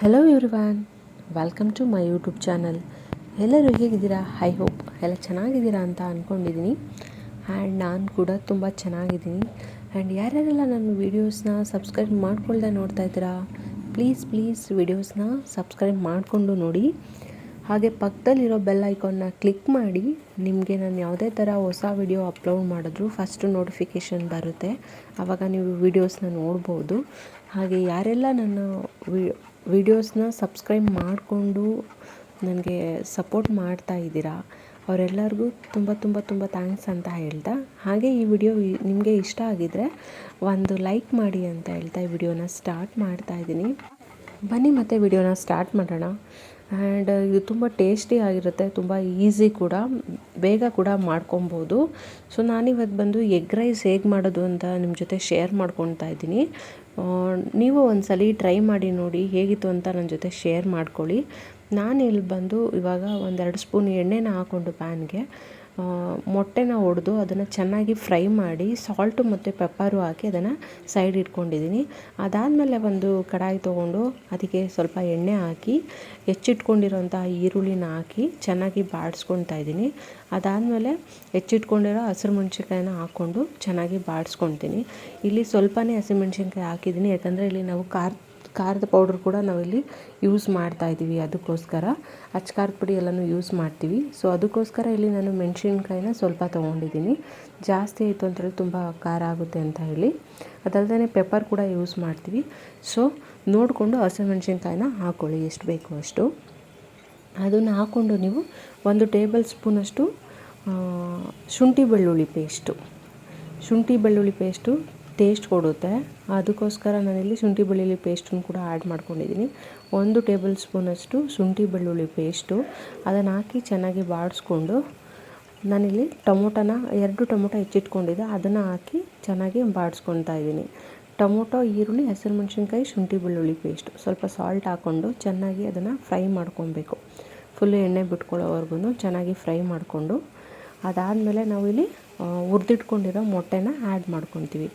Hello everyone welcome to my YouTube channel ಎಲ್ಲರೂ ಹೇಗಿದ್ದೀರಾ? I hope ಎಲ್ಲ ಚೆನ್ನಾಗಿದ್ದೀರಾ ಅಂತ ಅಂದ್ಕೊಂಡಿದ್ದೀನಿ ಆ್ಯಂಡ್ ನಾನು ಕೂಡ ತುಂಬ ಚೆನ್ನಾಗಿದ್ದೀನಿ. ಆ್ಯಂಡ್ ಯಾರ್ಯಾರೆಲ್ಲ ನನ್ನ ವೀಡಿಯೋಸ್ನ ಸಬ್ಸ್ಕ್ರೈಬ್ ಮಾಡ್ಕೊಳ್ದೆ ನೋಡ್ತಾ ಇದ್ದೀರಾ? ಪ್ಲೀಸ್ ಪ್ಲೀಸ್ ವೀಡಿಯೋಸ್ನ ಸಬ್ಸ್ಕ್ರೈಬ್ ಮಾಡಿಕೊಂಡು ನೋಡಿ. ಹಾಗೆ ಪಕ್ಕದಲ್ಲಿರೋ ಬೆಲ್ ಐಕಾನ್ನ ಕ್ಲಿಕ್ ಮಾಡಿ. ನಿಮಗೆ ನಾನು ಯಾವುದೇ ಥರ ಹೊಸ ವಿಡಿಯೋ ಅಪ್ಲೋಡ್ ಮಾಡಿದ್ರು ಫಸ್ಟು ನೋಟಿಫಿಕೇಷನ್ ಬರುತ್ತೆ. ಆವಾಗ ನೀವು ವೀಡಿಯೋಸ್ನ ನೋಡ್ಬೋದು. ಹಾಗೆ ಯಾರೆಲ್ಲ ನನ್ನ ವಿಡಿಯೋಸ್ನ ಸಬ್ಸ್ಕ್ರೈಬ್ ಮಾಡಿಕೊಂಡು ನನಗೆ ಸಪೋರ್ಟ್ ಮಾಡ್ತಾ ಇದ್ದೀರಾ? ಅವರೆಲ್ಲರಿಗೂ ತುಂಬ ತುಂಬ ತುಂಬ ಥ್ಯಾಂಕ್ಸ್ ಅಂತ ಹೇಳ್ತಾ, ಹಾಗೆ ಈ ವಿಡಿಯೋ ನಿಮಗೆ ಇಷ್ಟ ಆಗಿದ್ದರೆ ಒಂದು ಲೈಕ್ ಮಾಡಿ ಅಂತ ಹೇಳ್ತಾ ಈ ವಿಡಿಯೋನ ಸ್ಟಾರ್ಟ್ ಮಾಡ್ತಾ ಇದ್ದೀನಿ. ಬನ್ನಿ ಮತ್ತೆ ವಿಡಿಯೋನ ಸ್ಟಾರ್ಟ್ ಮಾಡೋಣ. ಆ್ಯಂಡ್ ಇದು ತುಂಬ ಟೇಸ್ಟಿ ಆಗಿರುತ್ತೆ, ತುಂಬ ಈಸಿ ಕೂಡ, ಬೇಗ ಕೂಡ ಮಾಡ್ಕೊಬೋದು. ಸೊ ನಾನಿವತ್ತು ಬಂದು ಎಗ್ ರೈಸ್ ಹೇಗೆ ಮಾಡೋದು ಅಂತ ನಿಮ್ಮ ಜೊತೆ ಶೇರ್ ಮಾಡ್ಕೊತಾ ಇದ್ದೀನಿ. ನೀವು ಒಂದ್ಸಲ ಟ್ರೈ ಮಾಡಿ ನೋಡಿ ಹೇಗಿತ್ತು ಅಂತ ನನ್ನ ಜೊತೆ ಶೇರ್ ಮಾಡ್ಕೊಳ್ಳಿ. ನಾನು ಇಲ್ಲಿ ಬಂದು ಇವಾಗ ಒಂದೆರಡು ಸ್ಪೂನ್ ಎಣ್ಣೆನ ಹಾಕ್ಕೊಂಡು ಪ್ಯಾನ್ಗೆ ಮೊಟ್ಟೆನ ಒಡೆದು ಅದನ್ನು ಚೆನ್ನಾಗಿ ಫ್ರೈ ಮಾಡಿ ಸಾಲ್ಟು ಮತ್ತು ಪೆಪ್ಪರು ಹಾಕಿ ಅದನ್ನು ಸೈಡ್ ಇಟ್ಕೊಂಡಿದ್ದೀನಿ. ಅದಾದಮೇಲೆ ಒಂದು ಕಡಾಯಿ ತೊಗೊಂಡು ಅದಕ್ಕೆ ಸ್ವಲ್ಪ ಎಣ್ಣೆ ಹಾಕಿ, ಹೆಚ್ಚಿಟ್ಕೊಂಡಿರೋಂಥ ಈರುಳ್ಳಿನ ಹಾಕಿ ಚೆನ್ನಾಗಿ ಬಾಡಿಸ್ಕೊತಾ ಇದ್ದೀನಿ. ಅದಾದಮೇಲೆ ಹೆಚ್ಚಿಟ್ಕೊಂಡಿರೋ ಹಸಿರು ಮೆಣ್ಸಿನ್ಕಾಯಿನ ಹಾಕ್ಕೊಂಡು ಚೆನ್ನಾಗಿ ಬಾಡಿಸ್ಕೊತೀನಿ ಇಲ್ಲಿ ಸ್ವಲ್ಪನೇ ಹಸಿಮೆಣ್ಸಿನ್ಕಾಯಿ ಹಾಕಿದ್ದೀನಿ. ಯಾಕಂದರೆ ಇಲ್ಲಿ ನಾವು ಖಾರ ಖಾರದ ಪೌಡ್ರ್ ಕೂಡ ನಾವಿಲ್ಲಿ ಯೂಸ್ ಮಾಡ್ತಾ ಇದ್ದೀವಿ ಅದಕ್ಕೋಸ್ಕರ. ಅಚ್ಚ ಖಾರದ ಪುಡಿ ಎಲ್ಲನೂ ಯೂಸ್ ಮಾಡ್ತೀವಿ. ಸೊ ಅದಕ್ಕೋಸ್ಕರ ಇಲ್ಲಿ ನಾನು ಮೆಣಸಿನ್ಕಾಯಿನ ಸ್ವಲ್ಪ ತೊಗೊಂಡಿದ್ದೀನಿ. ಜಾಸ್ತಿ ಆಯಿತು ಅಂತೇಳಿ ತುಂಬ ಖಾರ ಆಗುತ್ತೆ ಅಂತ ಹೇಳಿ. ಅದಲ್ಲದೆ ಪೆಪ್ಪರ್ ಕೂಡ ಯೂಸ್ ಮಾಡ್ತೀವಿ. ಸೊ ನೋಡಿಕೊಂಡು ಹಸಿಮೆಣ್ಸಿನ್ಕಾಯಿನ ಹಾಕ್ಕೊಳ್ಳಿ ಎಷ್ಟು ಬೇಕು ಅಷ್ಟು. ಅದನ್ನು ಹಾಕ್ಕೊಂಡು ನೀವು ಒಂದು ಟೇಬಲ್ ಸ್ಪೂನಷ್ಟು ಶುಂಠಿ ಬೆಳ್ಳುಳ್ಳಿ ಪೇಸ್ಟು ಶುಂಠಿ ಬೆಳ್ಳುಳ್ಳಿ ಪೇಸ್ಟು ಟೇಸ್ಟ್ ಕೊಡುತ್ತೆ. ಅದಕ್ಕೋಸ್ಕರ ನಾನಿಲ್ಲಿ ಶುಂಠಿ ಬೆಳ್ಳುಳ್ಳಿ ಪೇಸ್ಟನ್ನು ಕೂಡ ಆ್ಯಡ್ ಮಾಡ್ಕೊಂಡಿದ್ದೀನಿ ಒಂದು ಟೇಬಲ್ ಸ್ಪೂನಷ್ಟು ಶುಂಠಿ ಬೆಳ್ಳುಳ್ಳಿ ಪೇಸ್ಟು ಅದನ್ನು ಹಾಕಿ ಚೆನ್ನಾಗಿ ಬಾಡಿಸ್ಕೊಂಡು ನಾನಿಲ್ಲಿ ಟೊಮೊಟೊನ ಎರಡು ಟೊಮೊಟೊ ಹೆಚ್ಚಿಟ್ಕೊಂಡಿದ್ದೆ. ಅದನ್ನು ಹಾಕಿ ಚೆನ್ನಾಗಿ ಬಾಡಿಸ್ಕೊತಾ ಇದ್ದೀನಿ ಟೊಮೊಟೊ, ಈರುಳ್ಳಿ, ಹಸಿರು ಮೆಣಸಿನ್ಕಾಯಿ, ಶುಂಠಿ ಬೆಳ್ಳುಳ್ಳಿ ಪೇಸ್ಟು ಸ್ವಲ್ಪ ಸಾಲ್ಟ್ ಹಾಕ್ಕೊಂಡು ಚೆನ್ನಾಗಿ ಅದನ್ನು ಫ್ರೈ ಮಾಡ್ಕೊಬೇಕು ಫುಲ್ಲು ಎಣ್ಣೆ ಬಿಟ್ಕೊಳ್ಳೋವರೆಗೂ ಚೆನ್ನಾಗಿ ಫ್ರೈ ಮಾಡಿಕೊಂಡು. ಅದಾದಮೇಲೆ ನಾವಿಲ್ಲಿ ಹುರಿದಿಟ್ಕೊಂಡಿರೋ ಮೊಟ್ಟೆನ ಆ್ಯಡ್ ಮಾಡ್ಕೊತೀವಿ.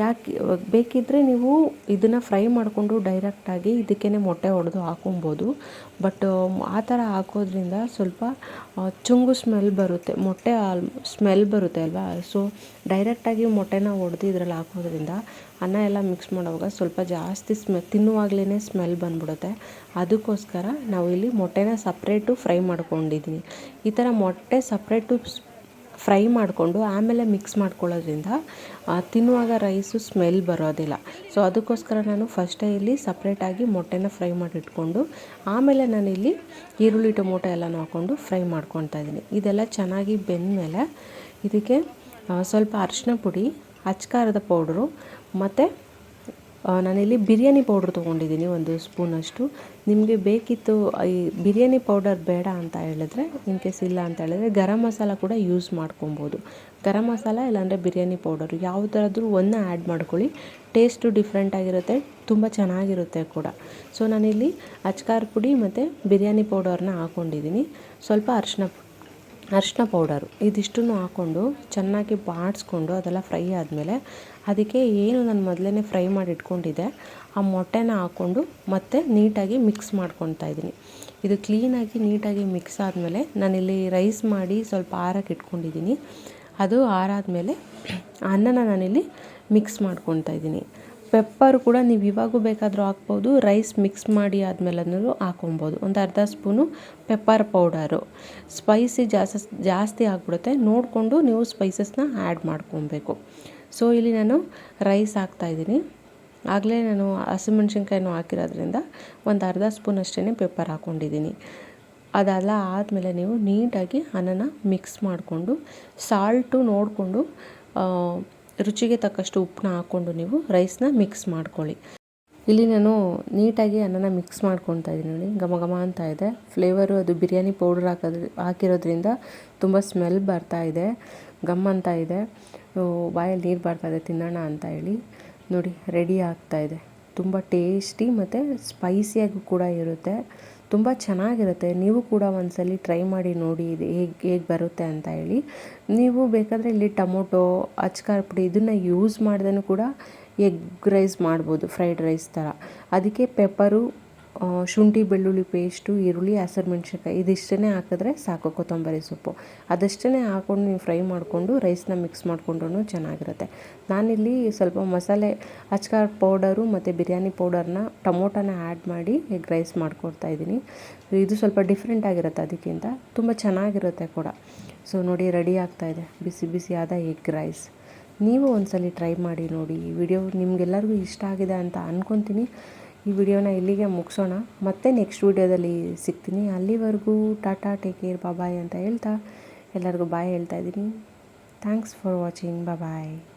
ಯಾಕೆ ಬೇಕಿದ್ದರೆ ನೀವು ಇದನ್ನು ಫ್ರೈ ಮಾಡಿಕೊಂಡು ಡೈರೆಕ್ಟಾಗಿ ಇದಕ್ಕೇ ಮೊಟ್ಟೆ ಹೊಡೆದು ಹಾಕೊಬೋದು. ಬಟ್ ಆ ಥರ ಹಾಕೋದ್ರಿಂದ ಸ್ವಲ್ಪ ಚುಂಗು ಸ್ಮೆಲ್ ಬರುತ್ತೆ. ಮೊಟ್ಟೆ ಆಲ್ ಸ್ಮೆಲ್ ಬರುತ್ತೆ ಅಲ್ವಾ? ಸೊ ಡೈರೆಕ್ಟಾಗಿ ಮೊಟ್ಟೆನ ಹೊಡೆದು ಇದರಲ್ಲಿ ಹಾಕೋದ್ರಿಂದ ಅನ್ನ ಎಲ್ಲ ಮಿಕ್ಸ್ ಮಾಡುವಾಗ ಸ್ವಲ್ಪ ಜಾಸ್ತಿ ಸ್ಮೆ ತಿನ್ನುವಾಗಲೇ ಸ್ಮೆಲ್ ಬಂದ್ಬಿಡುತ್ತೆ. ಅದಕ್ಕೋಸ್ಕರ ನಾವು ಇಲ್ಲಿ ಮೊಟ್ಟೆನ ಸಪ್ರೇಟು ಫ್ರೈ ಮಾಡ್ಕೊಂಡಿದ್ದೀನಿ ಈ ಥರ ಮೊಟ್ಟೆ ಸಪ್ರೇಟು ಫ್ರೈ ಮಾಡಿಕೊಂಡು ಆಮೇಲೆ ಮಿಕ್ಸ್ ಮಾಡ್ಕೊಳ್ಳೋದ್ರಿಂದ ತಿನ್ನುವಾಗ ರೈಸು ಸ್ಮೆಲ್ ಬರೋದಿಲ್ಲ. ಸೊ ಅದಕ್ಕೋಸ್ಕರ ನಾನು ಫಸ್ಟೇ ಇಲ್ಲಿ ಸಪ್ರೇಟಾಗಿ ಮೊಟ್ಟೆನ ಫ್ರೈ ಮಾಡಿಟ್ಕೊಂಡು, ಆಮೇಲೆ ನಾನಿಲ್ಲಿ ಈರುಳ್ಳಿ ಟೊಮೊಟೊ ಎಲ್ಲನೂ ಹಾಕ್ಕೊಂಡು ಫ್ರೈ ಮಾಡ್ಕೊತಾ ಇದ್ದೀನಿ. ಇದೆಲ್ಲ ಚೆನ್ನಾಗಿ ಬೆಂದಮೇಲೆ, ಇದಕ್ಕೆ ಸ್ವಲ್ಪ ಅರಿಶಿನ ಪುಡಿ, ಅಚ್ಕಾರದ ಪೌಡ್ರು, ಮತ್ತು ನಾನಿಲ್ಲಿ ಬಿರಿಯಾನಿ ಪೌಡ್ರ್ ತೊಗೊಂಡಿದ್ದೀನಿ ಒಂದು ಸ್ಪೂನಷ್ಟು. ನಿಮಗೆ ಬೇಕಿತ್ತು ಈ ಬಿರಿಯಾನಿ ಪೌಡರ್ ಬೇಡ ಅಂತ ಹೇಳಿದ್ರೆ, ಇನ್ ಕೇಸ್ ಇಲ್ಲ ಅಂತ ಹೇಳಿದ್ರೆ ಗರಂ ಮಸಾಲ ಕೂಡ ಯೂಸ್ ಮಾಡ್ಕೊಬೋದು. ಗರಂ ಮಸಾಲ ಇಲ್ಲಾಂದರೆ ಬಿರಿಯಾನಿ ಪೌಡರು ಥರದ್ರೂ ಒಂದು ಆ್ಯಡ್ ಮಾಡ್ಕೊಳ್ಳಿ. ಟೇಸ್ಟು ಡಿಫ್ರೆಂಟ್ ಆಗಿರುತ್ತೆ, ತುಂಬ ಚೆನ್ನಾಗಿರುತ್ತೆ ಕೂಡ. ಸೊ ನಾನಿಲ್ಲಿ ಅಚ್ಕಾರ ಪುಡಿ ಮತ್ತು ಬಿರಿಯಾನಿ ಪೌಡರ್ನ ಹಾಕ್ಕೊಂಡಿದ್ದೀನಿ ಸ್ವಲ್ಪ ಅರಿಶಿನ ಅರಿಶಿನ ಪೌಡರು ಇದಿಷ್ಟನ್ನು ಹಾಕ್ಕೊಂಡು ಚೆನ್ನಾಗಿ ಬಾಡಿಸ್ಕೊಂಡು ಅದೆಲ್ಲ ಫ್ರೈ ಆದಮೇಲೆ ಅದಕ್ಕೆ ಏನು ನಾನು ಮೊದಲೇ ಫ್ರೈ ಮಾಡಿ ಇಟ್ಕೊಂಡಿದ್ದೆ ಆ ಮೊಟ್ಟೆನ ಹಾಕ್ಕೊಂಡು ಮತ್ತೆ ನೀಟಾಗಿ ಮಿಕ್ಸ್ ಮಾಡ್ಕೊತಾ ಇದ್ದೀನಿ. ಇದು ಕ್ಲೀನಾಗಿ ನೀಟಾಗಿ ಮಿಕ್ಸ್ ಆದಮೇಲೆ ನಾನಿಲ್ಲಿ ರೈಸ್ ಮಾಡಿ ಸ್ವಲ್ಪ ಆರಕ್ಕೆ ಇಟ್ಕೊಂಡಿದ್ದೀನಿ. ಅದು ಆರಾದಮೇಲೆ ಅನ್ನನ ನಾನಿಲ್ಲಿ ಮಿಕ್ಸ್ ಮಾಡ್ಕೊತಾ ಇದ್ದೀನಿ. ಪೆಪ್ಪರ್ ಕೂಡ ನೀವು ಇವಾಗೂ ಬೇಕಾದರೂ ಹಾಕ್ಬೋದು, ರೈಸ್ ಮಿಕ್ಸ್ ಮಾಡಿ ಆದಮೇಲೂ ಹಾಕೊಬೋದು ಒಂದು ಅರ್ಧ ಸ್ಪೂನು ಪೆಪ್ಪರ್ ಪೌಡರು. ಸ್ಪೈಸಿ ಜಾಸ್ತಿ ಜಾಸ್ತಿ ಆಗಿಬಿಡುತ್ತೆ, ನೋಡಿಕೊಂಡು ನೀವು ಸ್ಪೈಸಸ್ನ ಆ್ಯಡ್ ಮಾಡ್ಕೊಬೇಕು ಸೊ ಇಲ್ಲಿ ನಾನು ರೈಸ್ ಹಾಕ್ತಾಯಿದ್ದೀನಿ ಆಗಲೇ ನಾನು ಹಸಿಮೆಣ್ಸಿನ್ಕಾಯಿನೂ ಹಾಕಿರೋದ್ರಿಂದ ಒಂದು ಅರ್ಧ ಸ್ಪೂನ್ ಅಷ್ಟೇ ಪೆಪ್ಪರ್ ಹಾಕ್ಕೊಂಡಿದ್ದೀನಿ ಅದೆಲ್ಲ ಆದಮೇಲೆ ನೀವು ನೀಟಾಗಿ ಅನ್ನನ ಮಿಕ್ಸ್ ಮಾಡಿಕೊಂಡು ಸಾಲ್ಟು ನೋಡಿಕೊಂಡು ರುಚಿಗೆ ತಕ್ಕಷ್ಟು ಉಪ್ಪನ್ನ ಹಾಕ್ಕೊಂಡು ನೀವು ರೈಸ್ನ ಮಿಕ್ಸ್ ಮಾಡ್ಕೊಳ್ಳಿ. ಇಲ್ಲಿ ನಾನು ನೀಟಾಗಿ ಅನ್ನನ ಮಿಕ್ಸ್ ಮಾಡ್ಕೊತಾ ಇದ್ದೀನಿ ನೋಡಿ. ಘಮ ಘಮ ಅಂತ ಇದೆ. ಫ್ಲೇವರು ಅದು ಬಿರಿಯಾನಿ ಪೌಡ್ರ್ ಹಾಕೋದ್ರ ಹಾಕಿರೋದ್ರಿಂದ ತುಂಬ ಸ್ಮೆಲ್ ಬರ್ತಾ ಇದೆ. ಘಮ್ ಅಂತ ಇದೆ. ಬಾಯಲ್ಲಿ ನೀರು ಬರ್ತಾ ಇದೆ ತಿನ್ನೋಣ ಅಂತ ಹೇಳಿ ನೋಡಿ ರೆಡಿ ಆಗ್ತಾ ಇದೆ. ತುಂಬ ಟೇಸ್ಟಿ ಮತ್ತು ಸ್ಪೈಸಿಯಾಗಿ ಕೂಡ ಇರುತ್ತೆ. ತುಂಬ ಚೆನ್ನಾಗಿರುತ್ತೆ. ನೀವು ಕೂಡ ಒಂದ್ಸಲ ಟ್ರೈ ಮಾಡಿ ನೋಡಿ ಇದು ಹೇಗೆ ಹೇಗೆ ಬರುತ್ತೆ ಅಂತ ಹೇಳಿ. ನೀವು ಬೇಕಾದರೆ ಇಲ್ಲಿ ಟೊಮೊಟೊ, ಅಚ್ಕಾರ ಪುಡಿ ಇದನ್ನು ಯೂಸ್ ಮಾಡ್ದೇ ಕೂಡ ಎಗ್ ರೈಸ್ ಮಾಡ್ಬೋದು ಫ್ರೈಡ್ ರೈಸ್ ಥರ ಅದಕ್ಕೆ ಪೆಪ್ಪರು ಶುಂಠಿ, ಬೆಳ್ಳುಳ್ಳಿ ಪೇಸ್ಟು ಈರುಳ್ಳಿ, ಹಸಿರು ಮೆಣಸಿನ್ಕಾಯಿ ಇದಿಷ್ಟೇ ಹಾಕಿದ್ರೆ ಸಾಕು ಕೊತ್ತಂಬರಿ ಸೊಪ್ಪು. ಅದಷ್ಟೇ ಹಾಕ್ಕೊಂಡು ನೀವು ಫ್ರೈ ಮಾಡಿಕೊಂಡು ರೈಸ್ನ ಮಿಕ್ಸ್ ಮಾಡಿಕೊಂಡ್ರೂ ಚೆನ್ನಾಗಿರುತ್ತೆ. ನಾನಿಲ್ಲಿ ಸ್ವಲ್ಪ ಮಸಾಲೆ, ಅಚ್ಕಾರ್ ಪೌಡರು ಮತ್ತು ಬಿರಿಯಾನಿ ಪೌಡರ್ನ ಟೊಮೊಟೊನ ಆ್ಯಡ್ ಮಾಡಿ ಎಗ್ ರೈಸ್ ಮಾಡಿಕೊಡ್ತಾ ಇದ್ದೀನಿ. ಇದು ಸ್ವಲ್ಪ ಡಿಫ್ರೆಂಟ್ ಆಗಿರುತ್ತೆ ಅದಕ್ಕಿಂತ. ತುಂಬ ಚೆನ್ನಾಗಿರುತ್ತೆ ಕೂಡ. ಸೊ ನೋಡಿ ರೆಡಿ ಆಗ್ತಾ ಇದೆ. ಬಿಸಿ ಬಿಸಿಯಾದ ಎಗ್ ರೈಸ್ ನೀವು ಒಂದ್ಸಲಿ ಟ್ರೈ ಮಾಡಿ ನೋಡಿ. ಈ ವಿಡಿಯೋ ನಿಮಗೆಲ್ಲರಿಗೂ ಇಷ್ಟ ಆಗಿದೆ ಅಂತ ಅಂದ್ಕೊತೀನಿ ಈ ವಿಡಿಯೋನ ಇಲ್ಲಿಗೆ ಮುಗಿಸೋಣ. ಮತ್ತೆ ನೆಕ್ಸ್ಟ್ ವಿಡಿಯೋದಲ್ಲಿ ಸಿಗ್ತೀನಿ. ಅಲ್ಲಿವರೆಗೂ ಟಾಟಾ ಟೇಕ್ ಕೇರ್ ಬಾಯ್ ಅಂತ ಹೇಳ್ತಾ. ಎಲ್ಲರಿಗೂ ಬಾಯ್ ಹೇಳ್ತಾ ಇದ್ದೀನಿ. Thanks for watching bye